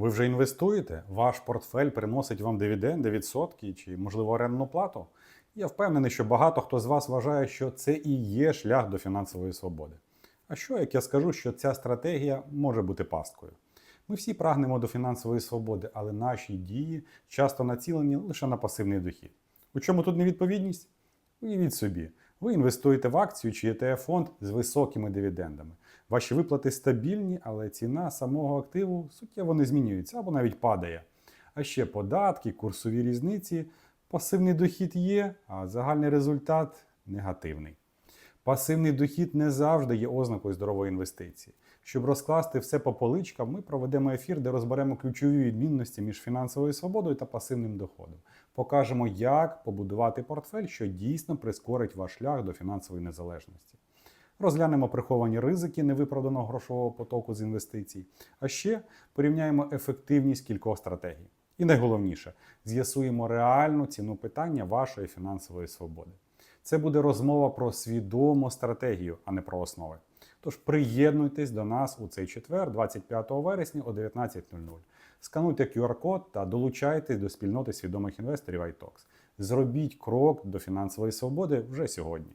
Ви вже інвестуєте? Ваш портфель приносить вам дивіденди, відсотки чи, можливо, орендну плату? Я впевнений, що багато хто з вас вважає, що це і є шлях до фінансової свободи. А що, як я скажу, що ця стратегія може бути пасткою? Ми всі прагнемо до фінансової свободи, але наші дії часто націлені лише на пасивний дохід. У чому тут невідповідність? Уявіть собі, ви інвестуєте в акцію чи ETF-фонд з високими дивідендами. Ваші виплати стабільні, але ціна самого активу суттєво не змінюється або навіть падає. А ще податки, курсові різниці, пасивний дохід є, а загальний результат негативний. Пасивний дохід не завжди є ознакою здорової інвестиції. Щоб розкласти все по поличкам, ми проведемо ефір, де розберемо ключові відмінності між фінансовою свободою та пасивним доходом. Покажемо, як побудувати портфель, що дійсно прискорить ваш шлях до фінансової незалежності. Розглянемо приховані ризики невиправданого грошового потоку з інвестицій, а ще порівняємо ефективність кількох стратегій. І найголовніше, з'ясуємо реальну ціну питання вашої фінансової свободи. Це буде розмова про свідому стратегію, а не про основи. Тож приєднуйтесь до нас у цей четвер, 25 вересня о 19.00. Скануйте QR-код та долучайтесь до спільноти свідомих інвесторів iTalks. Зробіть крок до фінансової свободи вже сьогодні.